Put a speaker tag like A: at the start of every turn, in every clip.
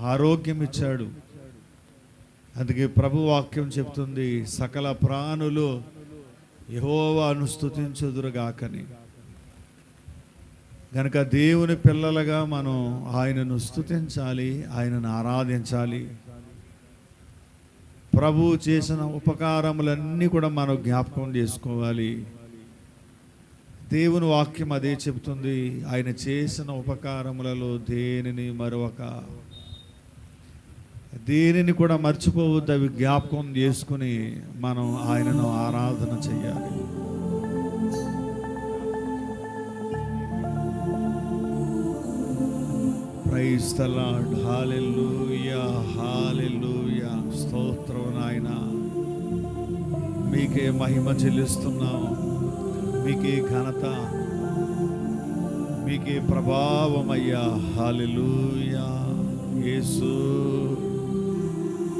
A: ఆరోగ్యం ఇచ్చాడు. అందుకే ప్రభు వాక్యం చెప్తుంది సకల ప్రాణులు యహోవాను స్థుతించుదురుగాకని గనక దేవుని పిల్లలుగా మనం ఆయనను స్తుతించాలి ఆయనను ఆరాధించాలి. ప్రభు చేసిన ఉపకారములన్నీ కూడా మనం జ్ఞాపకం చేసుకోవాలి. దేవుని వాక్యం అదే చెబుతుంది ఆయన చేసిన ఉపకారములలో దేనిని మరొక దేనిని కూడా మర్చిపోవద్దు అవి జ్ఞాపకం చేసుకుని మనం ఆయనను ఆరాధన చేయాలి క్రైస్తలాడ్ ద లార్డ్ స్తోత్రం నాయన. మీకే మహిమ చెల్లిస్తున్నాం. మీకే ఘనత. మీకే ప్రభావమయ్యా అయ్యా. యేసు.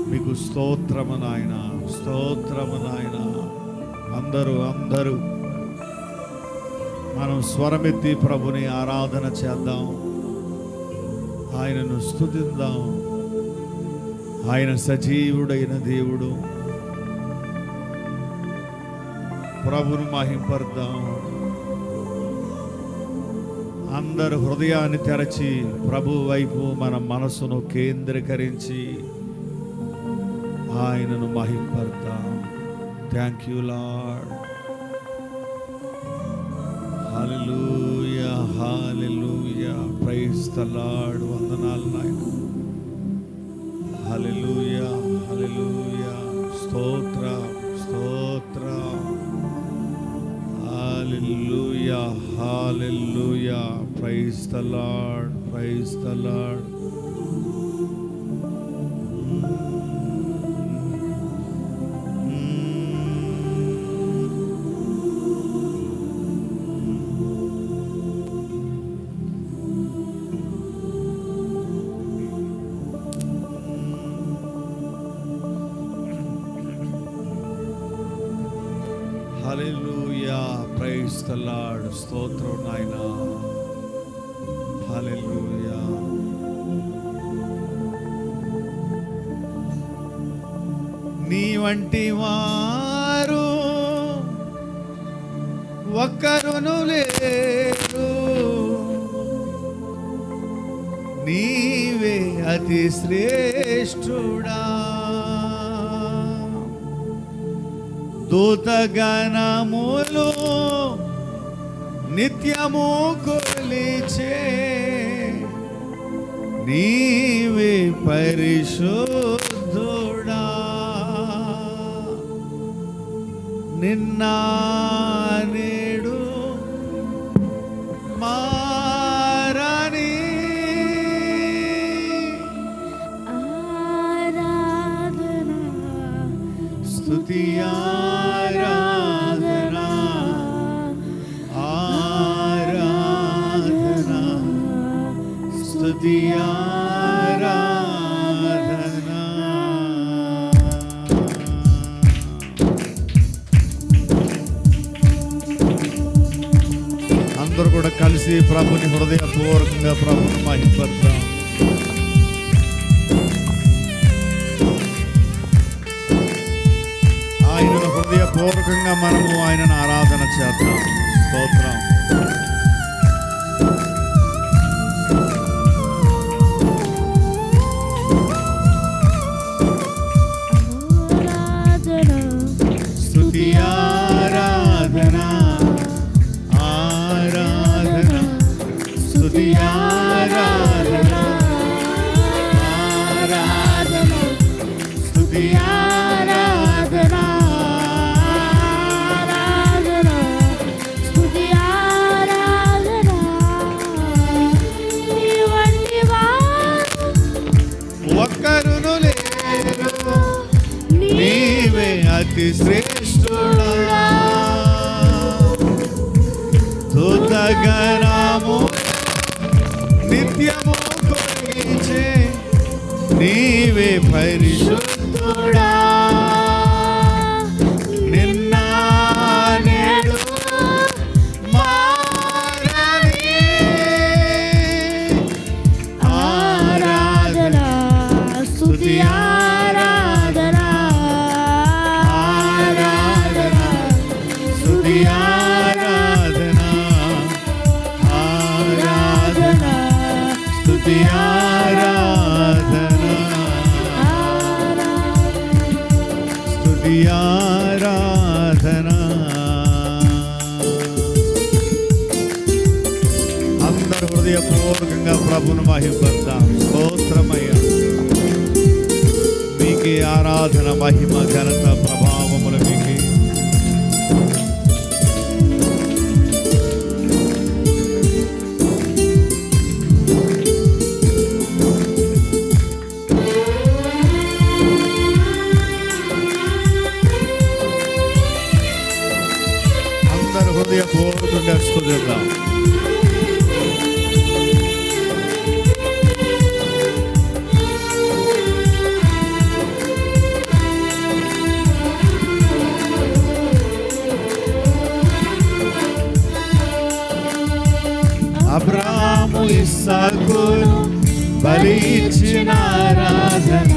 A: మీకు స్తోత్రము నాయన స్తోత్రము నాయన. అందరూ అందరూ. మనం స్వరమెత్తి ప్రభుని ఆరాధన చేద్దాం. ఆయనను స్థుతిద్దాం ఆయన సజీవుడైన దేవుడు. ప్రభును మహింపర్దాం అందరు హృదయాన్ని తెరచి ప్రభు వైపు మన మనసును కేంద్రీకరించి ఆయనను మహింపడతాం thank you lord hallelujah hallelujah praise the lord వందనాలు నాయన హల్లెలూయా హల్లెలూయా స్తోత్ర స్తోత్ర hallelujah hallelujah praise the lord praise the lord వంటి వారు ఒక్కరును లేరు. నీవే అతి శ్రేష్ఠుడా. దూతగణములు నిత్యము కొలిచే నీవే పరిశో నిన్న హృదయపూర్వకంగా ప్రభుత్వం మహిపడతాం ఆయనను హృదయపూర్వకంగా మనము ఆయనను ఆరాధన చేద్దాం స్తోత్రం హృదయపూర్వకంగా ప్రభును మహిమపడతాం స్తోత్రమయ్యా. మీకే ఆరాధన మహిమ ఘనత ప్రభావములు మీకే. అందరు హృదయపూర్వకంగా స్తుతిద్దాం ఇచ్చిన ఆరాధన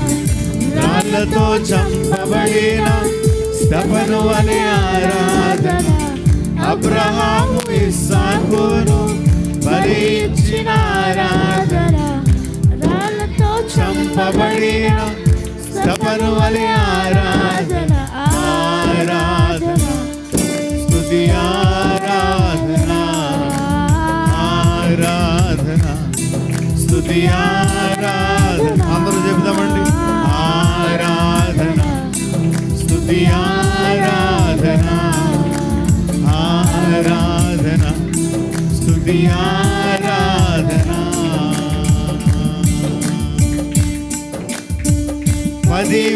A: రాళ్ళతో చంపబడిన స్తపను అనే ఆరాధన. అబ్రహాము ఇస్సాకును బలి ఆరాధన. ఆరాధన చంపబడిన స్తపను అనే ఆరాధన. ఆరాధన. స్తుతి ఆరాధన. ఆరాధన. స్తుతి ఆరాధన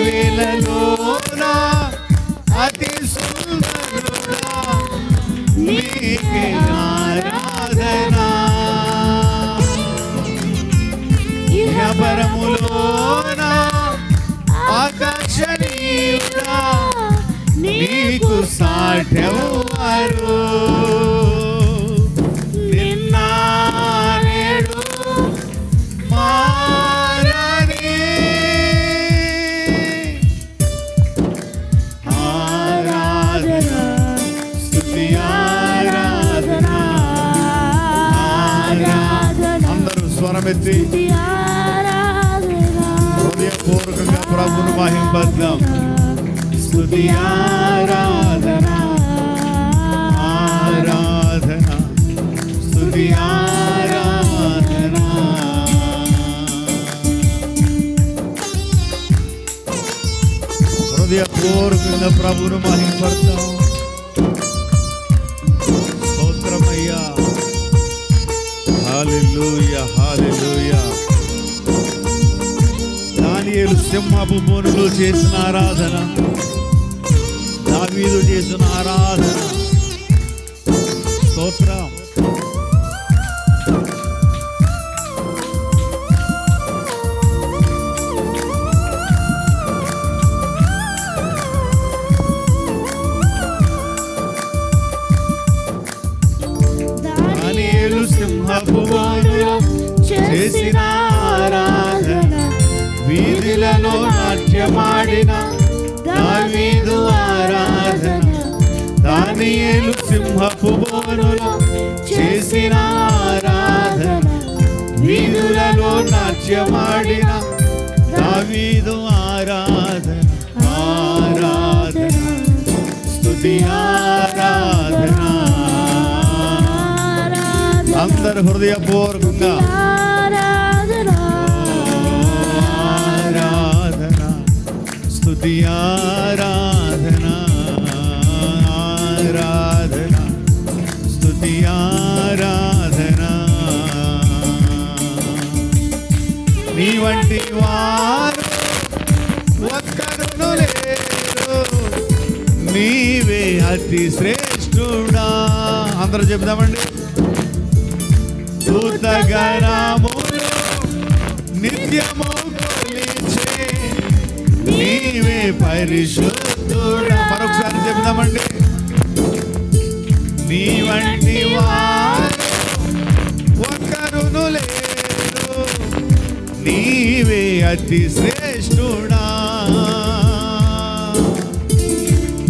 A: పదివేలలోన అతి సుందరుడా నీకే ఆరాధన? ఇహపరములోన? ఆకాశనీయుడా నీకు సాఠెవరు అందరూ స్వరమెత్తి హృదయపూర్వకంగా ప్రభును మహింపద్దాం స్తుతి ఆరాధన ఆరాధన స్తుతి ఆరాధన హృదయపూర్వకంగా ప్రభును మహింపడతాం హాలెలూయా హాలెలూయా దానియేలు సింహపు బోనులో చేసిన ఆరాధన. దావీదు చేసిన ఆరాధన. స్తోత్ర. సింహపు చేసిన ఆరాధన వీధులలో నాట్యమాడిన దావీదు ఆరాధన దానియేలు సింహపు బోనులో చేసిన ఆరాధన వీధులలో నాట్యమాడిన దావీదు అందరు హృదయపూర్వకంగా. ఆరాధన. స్తుతి ఆరాధన. ఆరాధన. స్తుతి ఆరాధన. నీ వంటి వారు ఒక్కరును లేరు. నీవే అతి శ్రేష్ఠుడా. అందరూ చెప్దామండి దూతగణములు నిత్యము కొలిచే నీవే పరిశుద్ధుడా. మరొకసారి చెప్దామండి నీ వారు ఒక్కరును లేరు. నీవే అతి శ్రేష్ఠుడా.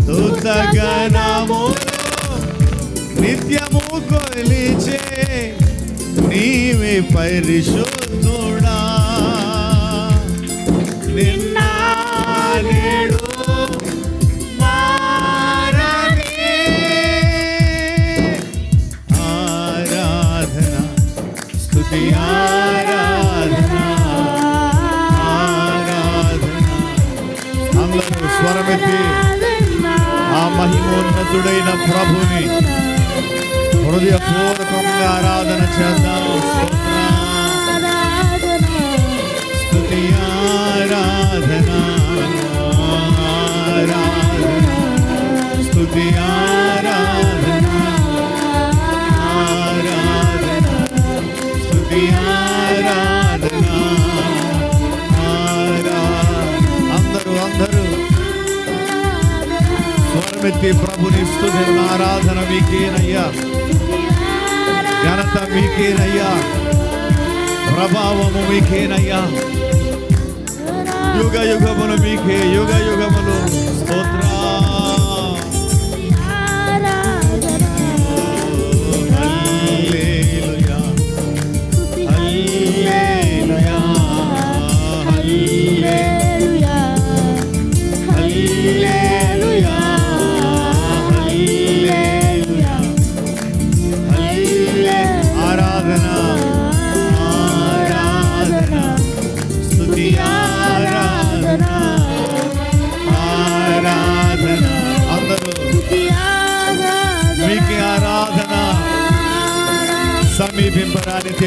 A: దూతగణములు నిత్యము కొలిచే నీవే పరిశుద్ధుడా. నిన్న నేడు ఆరాధన స్తుతి ఆరాధన ఆరాధన. అందరూ స్వరమెత్తి ఆ మహిమోన్నతుడైన ప్రభుని హృదయపూర్వకంగా ఆరాధన చేద్దాం స్తుతి ఆరాధన. ఆరాధన. స్తుతి ఆరాధన ఆరాధన. స్తుతి ఆరాధన. స్వరమెత్తి ప్రభుని స్తుతి ఆరాధన మీకేనయ్యా? ఘనత మీకేనయ్యా? ప్రభావము మీకేనయ్యా? యుగ యుగములు మీకే యుగ యుగములు. స్తోత్రా.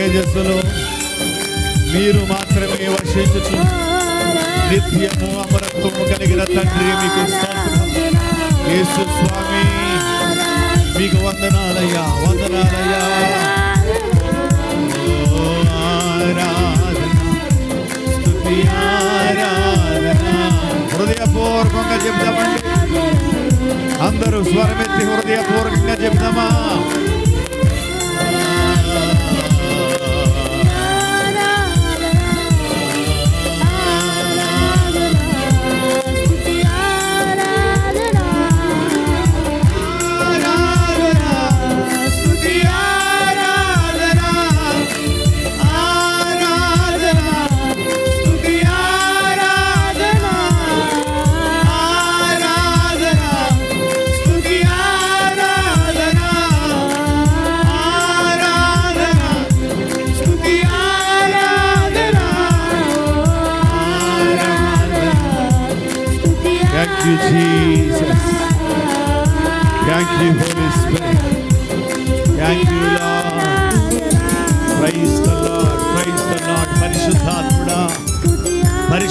A: తేజస్సులో మీరు మాత్రమే వర్షించుచు నిత్యము అమరత్వము కలిగిన తండ్రి మీకు యేసు స్వామి మీకు వందనాలయ్యా వందనాలయ్యా. హృదయపూర్వకంగా చెప్తామండి అందరూ స్వరమెత్తి హృదయపూర్వకంగా చెప్తామా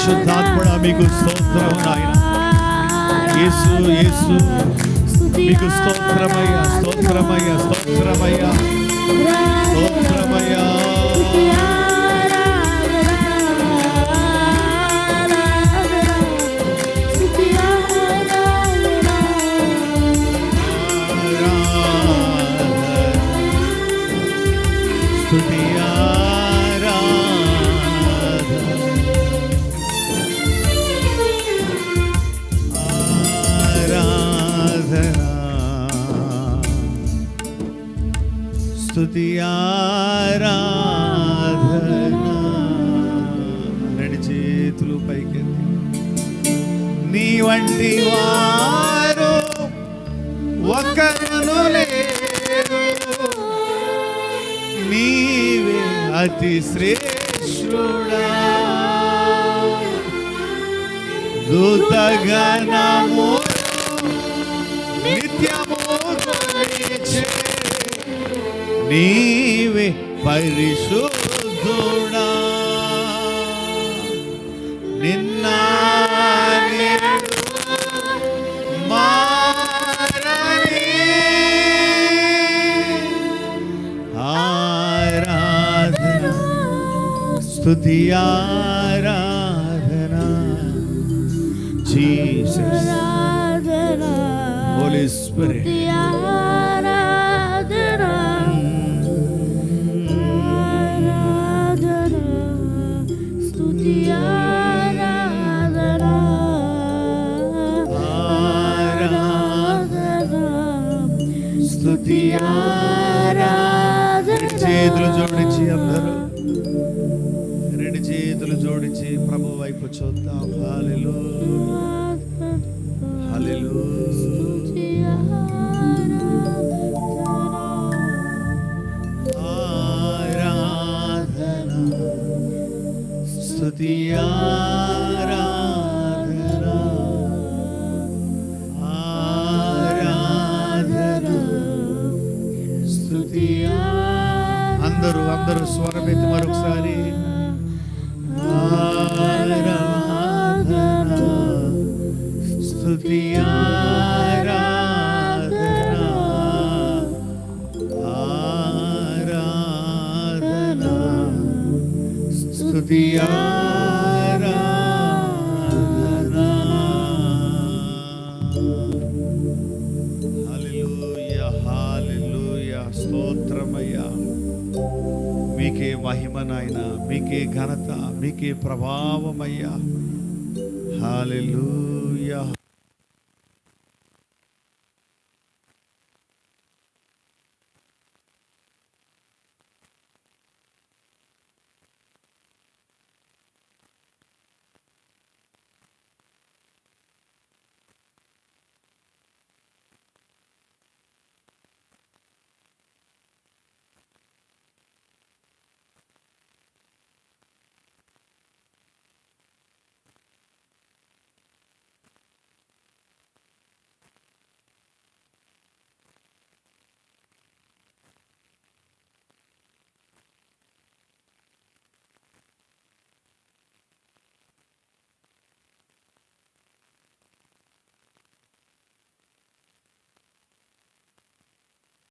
A: పరిశుద్ధాత్ముడా మీకు స్తోత్రం నాయన. యేసు యేసు. మీకు స్తోత్రమయ్యా స్తోత్రమయ్యా స్తోత్రమయ్యా. స్తోత్రమయ్యా. స్థుతి ఆరాధన. రెండు చేతులు పైకెత్తి. నీ వంటి వారు ఒకరును లేరు నీవే అతి శ్రేష్ఠుడా. దూతగణము నిత్యం నీవే పరిశుద్ధుడా. నిన్న ఆరాధన స్తుతి ఆరాధన. జీసస్ హోలీ స్పిరిట్ స్తుతియా అందరూ అందరూ స్వరమెత్తి మరొకసారి నాయన మీకే ఘనత మీకే ప్రభావమయ్యా. హాలెలూ